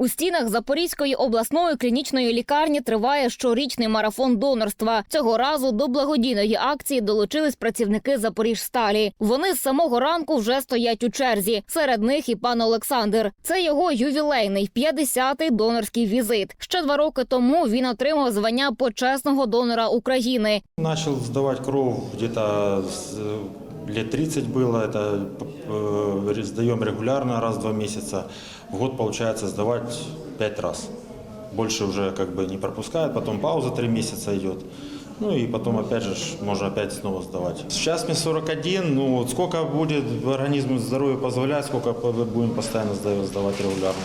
У стінах Запорізької обласної клінічної лікарні триває щорічний марафон донорства. Цього разу до благодійної акції долучились працівники Запоріжсталі. Вони з самого ранку вже стоять у черзі. Серед них і пан Олександр. Це його ювілейний 50-й донорський візит. Ще два роки тому він отримав звання почесного донора України. Начал сдавать кровь где-то с, э, лет 30 было. Это э, сдаем регулярно, раз в два месяца. В год получается сдавать пять раз. Больше уже как бы не пропускает, потом пауза три месяца идет. Ну и потом опять же ж можно опять снова сдавать. Сейчас мне 41, ну вот сколько будет организму здоровье позволять, сколько будем постоянно сдавать, сдавать регулярно.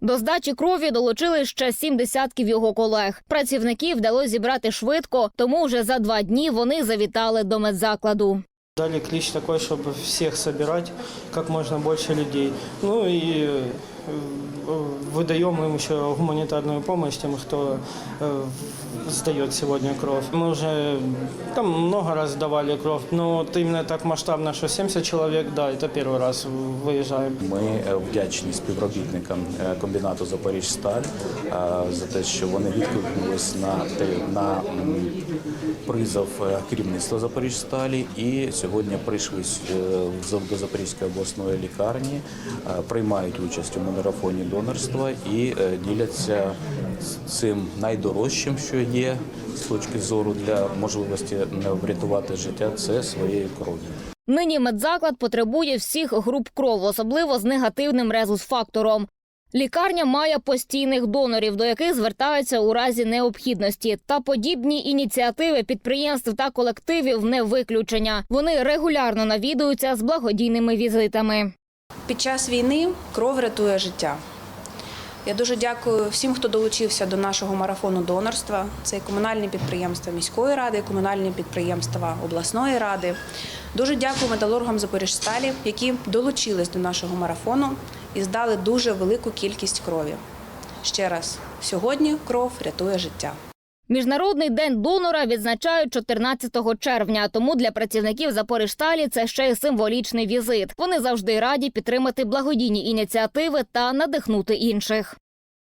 До здачі крові долучили ще сім десятків його колег. Працівників вдалося зібрати швидко, тому вже за два дні вони завітали до медзакладу. Дали клич такой, чтобы всех собирать, как можно больше людей. Ну и выдаем им еще гуманитарную помощь тем, кто э, сдает сегодня кровь. Мы уже там много раз сдавали кровь, но вот именно так масштабно, что 70 человек, да, это первый раз выезжаем. Ми е, вдячні співробітникам е, комбінату Запоріжсталь е, за те, що вони відкликнулись на те на м, призов е, керівництва Запоріжсталі і сьогодні прийшли е, в Зав- до Запорізької обласної лікарні, е, приймають участь у марафоні донорства і е, діляться цим найдорожчим, що є з точки зору для можливості врятувати життя, це своєю кров'ю. Нині медзаклад потребує всіх груп кров, особливо з негативним резус-фактором. Лікарня має постійних донорів, до яких звертаються у разі необхідності. Та подібні ініціативи підприємств та колективів не виключення. Вони регулярно навідуються з благодійними візитами. Під час війни кров рятує життя. Я дуже дякую всім, хто долучився до нашого марафону донорства. Це і комунальні підприємства міської ради, і комунальні підприємства обласної ради. Дуже дякую металургам Запоріжсталі, які долучились до нашого марафону і здали дуже велику кількість крові. Ще раз, сьогодні кров рятує життя. Міжнародний день донора відзначають 14 червня. Тому для працівників Запоріжсталі це ще й символічний візит. Вони завжди раді підтримати благодійні ініціативи та надихнути інших.